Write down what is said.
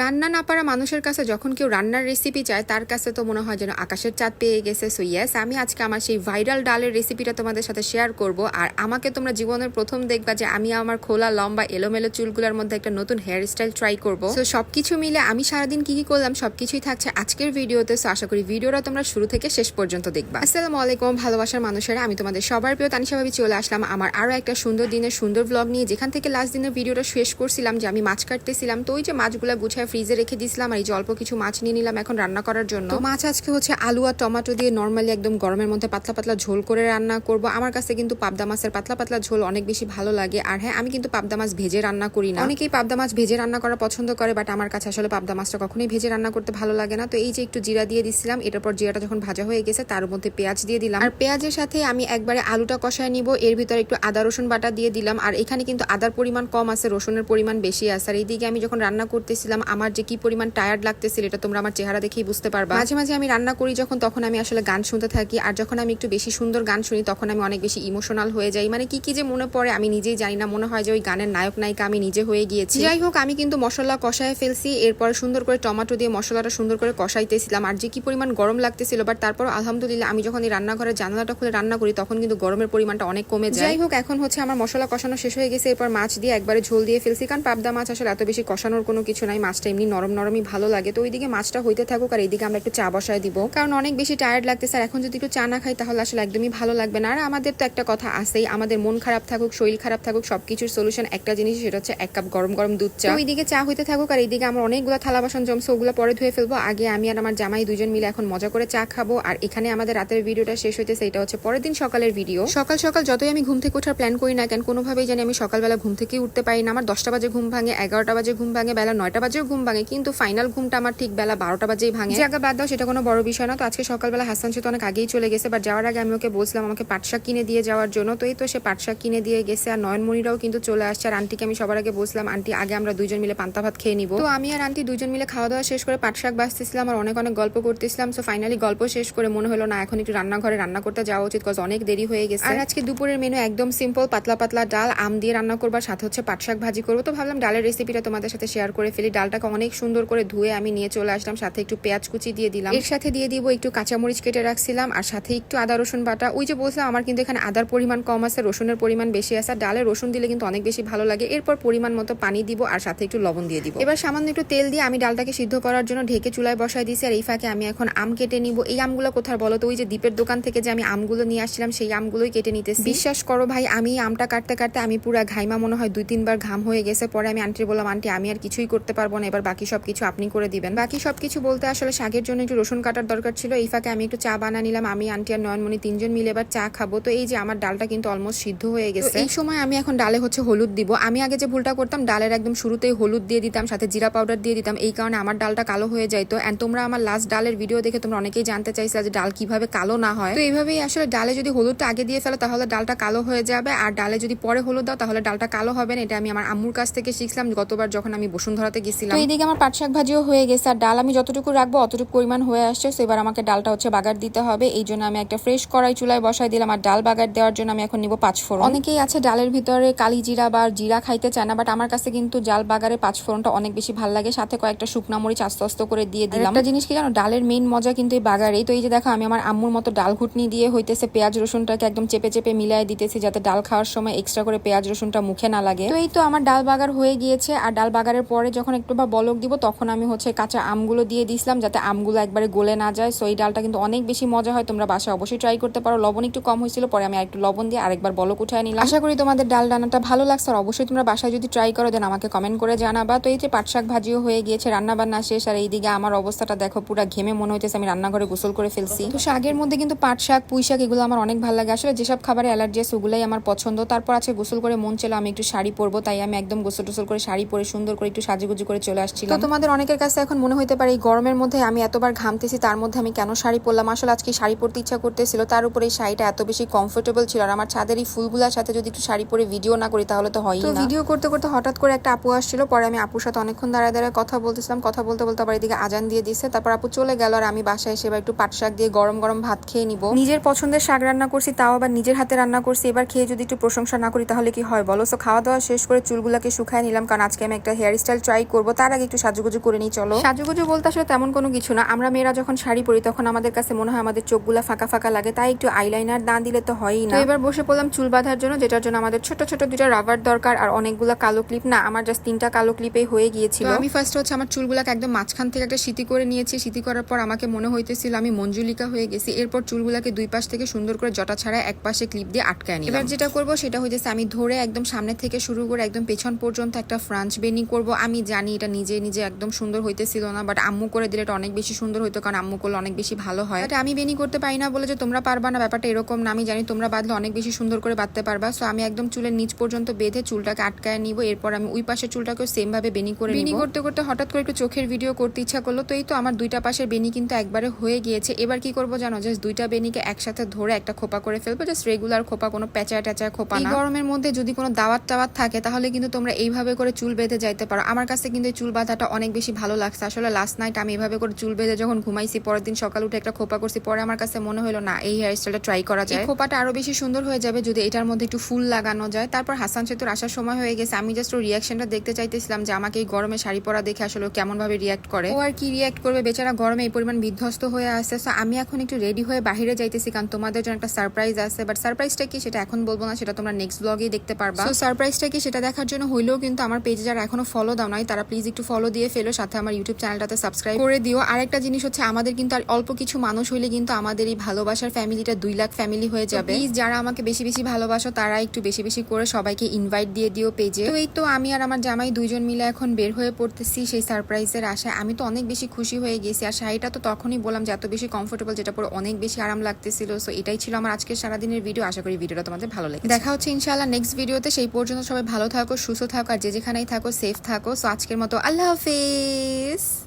রান্না না পারা মানুষের কাছে যখন কেউ রান্নার রেসিপি চায়, তার কাছে তো মনে হয় যেন আকাশের চাঁদ পেয়ে গেছে। সো ইয়েস আমি আজকে আমার সেই ভাইরাল ডালের রেসিপিটা তোমাদের সাথে শেয়ার করব। আর আমাকে তোমরা জীবনের প্রথম দেখবা যে আমি আমার খোলা, লম্বা, এলোমেলো চুলগুলোর মধ্যে একটা নতুন হেয়ার স্টাইল ট্রাই করব। তো সবকিছু মিলে আমি সারাদিন কি কি করলাম, সবকিছুই থাকছে আজকের ভিডিওতে। সো আশা করি ভিডিওটা তোমরা শুরু থেকে শেষ পর্যন্ত দেখবা। আসসালামু আলাইকুম, ভালোবাসার মানুষেরা। আমি তোমাদের সবার প্রিয় তানিশা ভাবি, চলে আসলাম আমার আরও একটা সুন্দর দিনের সুন্দর ব্লগ নিয়ে। যেখান থেকে লাস্ট দিনের ভিডিওটা শেষ করছিলাম যে আমি মাছ কাটতেছিলাম, তো ওই যে মাছগুলো গুছায় ফ্রিজে রেখে দিয়েছিলাম আর এই যে অল্প কিছু মাছ নিয়ে নিলাম এখন রান্না করার জন্য। তো মাছ আজকে হচ্ছে আলু আর টমেটো দিয়ে নর্মালি একদম গরমের মধ্যে পাতলা পাতলা ঝোল করে রান্না করব। আমার কাছে কিন্তু পাবদা মাছের পাতলা পাতলা ঝোল অনেক বেশি ভালো লাগে। আর হ্যাঁ আমি কিন্তু পাবদা মাছ ভেজে রান্না করি না। অনেকেই পাবদা মাছ ভেজে রান্না করা পছন্দ করে বাট আমার কাছে আসলে পাবদা মাছটা কখনোই ভেজে রান্না করতে ভালো লাগে না। তো এই যে একটু জিরা দিয়ে দিছিলাম এটার পর জিরাটা যখন ভাজা হয়ে গেছে তার মধ্যে পেঁয়াজ দিয়ে দিলাম। আর পেঁয়াজের সাথে আমি একবারে আলুটা কষায় নিব এর ভিতরে একটু আদা রসুন বাটা দিয়ে দিলাম। আর এখানে কিন্তু আদার পরিমাণ কম আছে রসুনের পরিমাণ বেশি আছে। আর এইদিকে আমি যখন রান্না করতেছিলাম আমার যে কি পরিমাণ টায়ার্ড লাগতেছিল এটা তোমরা আমার চেহারা দেখেই বুঝতে পারবা। মাঝে মাঝে আমি রান্না করি যখন, তখন আমি আসলে গান শুনতে থাকি। আর যখন আমি একটু বেশি সুন্দর গান শুনি, তখন আমি অনেক বেশি ইমোশনাল হয়ে যাই। মানে কি কি যে মনে পড়ে আমি নিজেই জানি না। মনে হয় যে ওই গানের নায়ক, নায়িকা আমি নিজে হয়ে গিয়েছি। যাই হোক, আমি কিন্তু মশলা কষায় ফেলছি। এরপর সুন্দর করে টমেটো দিয়ে মশলাটা সুন্দর করে কষাইতেছিলাম। আর যে কি পরিমাণ গরম লাগতেছিল বাট তারপর আলহামদুলিল্লাহ আমি যখন এই রান্নাঘরের জানালাটা খুলে রান্না করি, তখন কিন্তু গরমের পরিমাণটা অনেক কমে যায়। যাই হোক, এখন হচ্ছে আমার মশলা কষানো শেষ হয়ে গেছে। এরপর মাছ দিয়ে একবারে ঝোল দিয়ে ফেলছি। কারণ পাবদা মাছ আসলে এত বেশি কষানোর কোনো কিছু নাই। মাছটা এমনি নরম নরমই ভালো লাগে। তো ওইদিকে মাছটা হইতে থাকুক আর এইদিকে আমরা একটু চা বসায় দিব। কারণ অনেক বেশি টায়ার্ড লাগতেছে আর এখন যদি একটু চা না খাই তাহলে আসলে একদমই ভালো লাগবে না। আর আমাদের তো একটা কথা আছেই, আমাদের মন খারাপ থাকুক, শরীর খারাপ থাকুক, সবকিছুর সলিউশন একটা জিনিস সেটা হচ্ছে এক কাপ গরম গরম দুধ চা। ওইদিকে চা হইতে থাকুক আর এইদিকে আমার অনেকগুলো থালা বাসন জমছে, ওগুলো পরে ধুয়ে ফেলব। আগে আমি আর আমার জামাই দুজন মিলে এখন মজা করে চা খাব। আর এখানে আমাদের রাতের ভিডিওটা শেষ হইতেছে, এটা হচ্ছে পরের দিন সকালের ভিডিও। সকাল সকাল যতই আমি ঘুম থেকে ওঠার প্ল্যান করি না কেন, কোনোভাবেই জানি আমি সকালবেলা ঘুম থেকেই উঠতে পারি না। আমার দশটা বাজে ঘুম ভাঙে, এগারোটা বাজে ঘুম ভাঙে, বেলা নয়টা বাজেও ঘুম ভাঙে, কিন্তু ফাইনাল ঘুমটা আমার ঠিক বেলা বারোটা বাজেই ভাঙে। জায়গা বাদ দাও, সেটা কোনো বড় বিষয় না তো আজকে সকালবেলা হাসান সে তো অনেক আগেই চলে গেছে বাট যাওয়ার আগে আমি ওকে বলছিলাম আমাকে পাটশাক কিনে দিয়ে যাওয়ার জন্য। তো এই তো সে পাটশাক কিনে দিয়ে গেছে আর নয়নমণিরাও কিন্তু চলে আসছে। আর আন্টিকে আমি সবার আগে বলছিলাম, আন্টি, আগে আমরা দুজন মিলে পান্তা ভাত খেয়ে নিব। তো আমি আর আন্টি দুজন মিলে খাওয়া দাওয়া শেষ করে পাটশাক বাঁচতেছিলাম আর অনেক অনেক গল্প করতেছিলাম। সো ফাইনালি গল্প শেষ করে মনে হলো, না, এখন একটু রান্নাঘরে রান্না করতে যাওয়া উচিত কজ অনেক দেরি হয়ে গেছে। আর আজকে দুপুরের মেনু একদম সিম্পল পাতলা পাতলা ডাল, আম দিয়ে রান্না করবার, সাথে হচ্ছে পাটশাক ভাজি করব। তো ভাবলাম ডালের রেসিপিটা তোমাদের সাথে শেয়ার করে ফেলি। ডালটাকে অনেক সুন্দর করে ধুয়ে আমি নিয়ে চলে আসলাম, সাথে একটু পেঁয়াজ কুচি দিয়ে দিলাম। এর সাথে দিয়ে দিব একটু কাঁচামরিচ কেটে রাখছিলাম, আর সাথে একটু আদা, রসুন বাটা। ওই যে বলছিলাম, আমার কিন্তু এখানে আদার পরিমাণ কম আছে, রসুনের পরিমাণ বেশি আছে ডালে রসুন দিলে কিন্তু অনেক বেশি ভালো লাগে। এরপর পরিমাণ মতো পানি দিব, আর সাথে একটু লবণ দিয়ে দিব। এবার সামান্য একটু তেল দিয়ে আমি ডালটাকে সিদ্ধ করার জন্য ঢেকে চুলায় বসাই দিয়েছি, আর এই ফাঁকে আমি এখন আম কেটে নিব। এই আমগুলো কোথায় বলো তো? ওই যে দ্বীপের দোকান থেকে যে আমি আমগুলো নিয়ে আসছিলাম, সেই আমগুলোই কেটে নিতেছি। বিশ্বাস করো ভাই, আমি আমটা কাটতে কাটতে আমি পুরা ঘাইমা মনে হয় দুই, তিনবার ঘাম হয়ে গেছে। পরে আমি আন্টির বললাম, আন্টি, আমি আর কিছুই করতে পারব না। এবার বাকি সব কিছু আপনি করে দিবেন। বাকি সব কিছু বলতে আসলে শাকের জন্য একটু রসুন কাটার দরকার ছিল। এই ফাঁকে আমি একটু চা বানা নিলাম। আমি আন্টি আর নয়নমণি তিনজন মিলে এবার চা খাব। তো এই যে আমার ডালটা কিন্তু অলমোস্ট সিদ্ধ হয়ে গেছে। এই সময় আমি এখন ডালে হচ্ছে হলুদ দিব। আমি আগে যে ভুলটা করতাম ডালের একদম শুরুতেই হলুদ দিয়ে দিতাম সাথে জিরা পাউডার দিয়ে দিতাম। এই কারণে আমার ডালটা কালো হয়ে যাইতো অ্যান্ড তোমরা আমার লাস্ট ডালের ভিডিও দেখে তোমরা অনেকেই জানতে চাইছে যে ডাল কীভাবে কালো না হয়। তো এইভাবেই আসলে ডালে যদি হলুদটা আগে দিয়ে ফেলো তাহলে ডালটা কালো হয়ে যাবে। আর ডালে যদি পরে হলুদ দাও তাহলে ডালটা কালো হবে না। এটা আমি আমার আম্মুর কাছ থেকে শিখলাম। গতবার যখন আমি বসুন্ধরাতে গেছিলাম তো এইদিকে আমার পাট শাক ভাজিও হয়ে গেছে। আর ডাল আমি যতটুকু রাখব অতটুকু পরিমাণ হয়ে আসছে। তো এবার আমাকে ডালটা হচ্ছে বাগার দিতে হবে। এই জন্য আমি একটা ফ্রেশ কড়াই চুলায় বসাই দিলাম। আর ডাল বাগার দেওয়ার জন্য আমি এখন নিব পাঁচ ফোড়ন। অনেকেই আছে ডালের ভিতরে কালি জিরা বা জিরা খাইতে চায় না বাট আমার কাছে কিন্তু ডাল বাগারে পাঁচ ফোড়নটা অনেক বেশি ভালো লাগে। সাথে কয়েকটা শুকনা মরিচ আস্তে আস্তে করে দিয়ে দিলাম। একটা জিনিস কি জানো? ডালের মেইন মজা কিন্তু এই বাগারেই। তো এই যে দেখো, আমি আমার আম্মুর মতো ডাল ঘুটনি দিয়ে হইতেছে পেঁয়াজ রসুনটাকে একদম চেপে চেপে মিলাই দিতেছি, যাতে ডাল খাওয়ার সময় এক্সট্রা করে পেঁয়াজ রসুনটা মুখে না লাগে। তো এই তো আমার ডাল বাগার হয়ে গিয়েছে। আর ডাল বাগারের পরে যখন একটু বা বলক দিব তখন আমি হচ্ছে কাঁচা আমগুলো দিয়ে দিছিলাম যাতে আমগুলো একবারে গলে না যায়। সো এই ডালটা কিন্তু অনেক বেশি মজা হয় তোমরা বাসায় অবশ্যই ট্রাই করতে পারো। লবণ একটু কম হয়েছিল পরে আমি একটু লবণ দিয়ে আরেকবার বলক উঠায় নিলাম। আশা করি তোমাদের ডাল রান্নাটা ভালো লাগছে আর অবশ্যই তোমরা বাসায় যদি ট্রাই করো দেন আমাকে কমেন্ট করে জানাবা। তো এই যে পাট শাক ভাজিও হয়ে গিয়েছে রান্না বান্না শেষ আর এইদিকে আমার অবস্থাটা দেখো পুরো ঘেমে মনে হইতেছে আমি রান্নাঘরে গোসল করে ফেলছি। তো শাকের মধ্যে কিন্তু পাট শাক পুঁই শাক এগুলো আমার অনেক ভালো লাগে। আসলে যেসব খাবারে অ্যালার্জি আছে ওগুলাই আমার পছন্দ। তারপর আছে গোসল করে মন ছিল আমি একটু শাড়ি পরবো তাই আমি একদম গোসল টোসল করে শাড়ি পরে সুন্দর করে একটু সাজুগুজু করে চলে আসছি তো তোমাদের অনেকের কাছে এখন মনে হতে পারে এই গরমের মধ্যে আমি এতবার ঘামতেছি তার মধ্যে আমি কেন শাড়ি পরলাম? আসলে আজকে শাড়ি পরতে ইচ্ছা করতেছিল তার উপরে এই শাড়িটা এত বেশি কমফোর্টেবল ছিল। আর আমার ছাদের এই ফুলগুলোর সাথে যদি একটু শাড়ি পরে ভিডিও না করি তাহলে তো হয় না। ভিডিও করতে করতে হঠাৎ করে একটা আপু আসছিল পরে আমি আপুর সাথে অনেকক্ষণ দাঁড়ায় দাঁড়ায় কথা বলতেছিলাম। কথা বলতে বলতে আবার এদিকে আজান দিয়ে দিছে। তারপর আপু চলে গেল আর আমি বাসায় এসে এবার একটু পাট শাক দিয়ে গরম গরম ভাত খেয়ে নিব। নিজের পছন্দের শাক রান্না করছি তাও আবার নিজের হাতে রান্না করছি। এবার খেয়ে যদি একটু প্রশংসা না করি তাহলে কি হয় বলো? সো খাওয়া দাওয়া শেষ করে চুলগুলাকে শুকায় নিলাম কারণ আজকে আমি একটা হেয়ার স্টাইল ট্রাই করব। তার আগে একটু সাজুগুজু করে নিই চলো। সাজুগুজু বলতে আসলে তেমন কোনো কিছু না। আমরা মেয়েরা যখন শাড়ি পরি তখন আমাদের কাছে মনে হয় আমাদের চোখগুলো ফাঁকা ফাঁকা লাগে তাই একটু আইলাইনার দান দিলে তো হয়ই না। এবার বসে পড়লাম চুল বাঁধার জন্য যেটার জন্য আমাদের ছোট ছোট দুটো রাবার দরকার আর অনেকগুলো কালো ক্লিপ না আমার জাস্ট তিনটা কালো ক্লিপেই হয়ে গিয়েছিল। আমি ফার্স্ট হচ্ছে আমার চুলগুলাকে একদম মাঝখান থেকে একটা সিটি করে নিয়েছি। সিটি করার পর আমাকে মনে হইতেছিল আমি মঞ্জুলিকা হয়ে গেছি। এরপর চুলগুলাকে দুই পাশ থেকে সুন্দর করে জটা ছাড়া এক পাশে ক্লিপ দিয়ে আটকায় নিই এবার যেটা করব সেটা হইতেছে আমি ধরে একদম সামনে থেকে শুরু করে একদম পেছন পর্যন্ত একটা ফ্রাঞ্চ বেনি করব। আমি জানি এটা নিজে নিজে একদম সুন্দর হইতেছিল না বাট আম্মু করে দিলে এটা অনেক বেশি সুন্দর হইতো কারণ আম্মু করলে অনেক বেশি ভালো হয়। বাট আমি বেনি করতে পারি না বলে যে তোমরা পারবা না ব্যাপারটা এরকম না আমি জানি তোমরা বাঁধলে অনেক বেশি সুন্দর করে বাঁধতে পারবা। সো আমি একদম চুলের নিচ পর্যন্ত বেঁধে চুলটাকে আটকায় নিব এরপর আমি ওই পাশের চুলটাকেও সেম ভাবে বেনি করে বেনি করতে করতে হঠাৎ করে একটু চোখের ভিডিও করতে ইচ্ছা করল তো এই তো আমার দুইটা পাশের বেনি কিন্তু একবারে হয়ে গিয়েছে। এবার কি করব জানো? জাস্ট দুইটা বেনিকে একসাথে ধরে একটা খোপা করে ফেলব জাস্ট রেগুলার খোপা কোনো প্যাচায় ট্যাচায় খোপা না। গরমের মধ্যে যদি কোনো দাওয়াত টাওয়াত থাকে তাহলে কিন্তু তোমরা এইভাবে করে চুল বেঁধে যাইতে পারো। আমার কাছে কিন্তু চুল বাঁধাটা অনেক বেশি ভালো লাগছে। আসলে লাস্ট নাইট আমি এভাবে করে চুল বেঁধে যখন ঘুমাইছি পরের দিন সকাল উঠে একটা খোপা করছি পরে আমার কাছে মনে হলো না এই হেয়ার স্টাইলটা ট্রাই করা যায়। খোপাটা আরও বেশি সুন্দর হয়ে যাবে যদি এটার মধ্যে একটু ফুল লাগানো যায়। তারপর হাসান সেতুর আসার সময় হয়ে গেছে। আমি জাস্ট ওর রিয়াকশনটা দেখতে চাইতেছিলাম যে আমাকে এই গরমে শাড়ি পরা দেখে আসলে কেমন ভাবে রিয়াক্ট করে? ও আর কি রিয়াক্ট করবে? বেচারা গরমে এই পরিমাণ বিধ্বস্ত হয়ে আসছে সো আমি এখন একটু রেডি হয়ে বাইরে যাইতেছি কারণ তোমাদের জন্য একটা সারপ্রাইজ আছে। বাট সারপ্রাইজটা কি সেটা এখন বলব না সেটা তোমরা নেক্সট ব্লগেই দেখতে পারবা। সারপ্রাইজটা কি সেটা দেখার জন্য হইলেও কিন্তু আমার পেজে যারা এখনও ফলো দাও নাই তারা প্লিজ একটু ফলো দিয়ে ফেলো সাথে আমার ইউটিউব চ্যানেলটাতে সাবস্ক্রাইব করে দিও। আরেকটা জিনিস হচ্ছে আমাদের কিন্তু আর অল্প কিছু মানুষ হইলে কিন্তু আমাদের এই ভালোবাসার ফ্যামিলিটা দুই লাখ ফ্যামিলি হয়ে যাবে। প্লিজ যারা আমাকে বেশি বেশি ভালোবাসো তারা একটু বেশি বেশি করে সবাইকে ইনভাইট দিয়ে দিও পেজে তো এই তো আমি আর আমার জামাই দুইজন মিলে এখন বের হয়ে পড়তেছি সেই সারপ্রাইজের আশায়। আমি তো অনেক বেশি খুশি হয়ে গেছি আর শাড়িটা তো তখনই বললাম যে এত বেশি কমফোর্টেবল যেটা পরে অনেক বেশি আরাম লাগতেছিল। সো এটাই ছিল আমার আজকের সারাদিনের ভিডিও আশা করি ভিডিওটা তোমাদের ভালো লাগে দেখা হচ্ছে ইনশাআল্লাহ নেক্সট ভিডিওতে সেই পর্যন্ত সবাই ভালো থাকো সুস্থ থাকো আর যে যেখানেই থাকো সেফ থাকো। সো আজকের মতো I love this.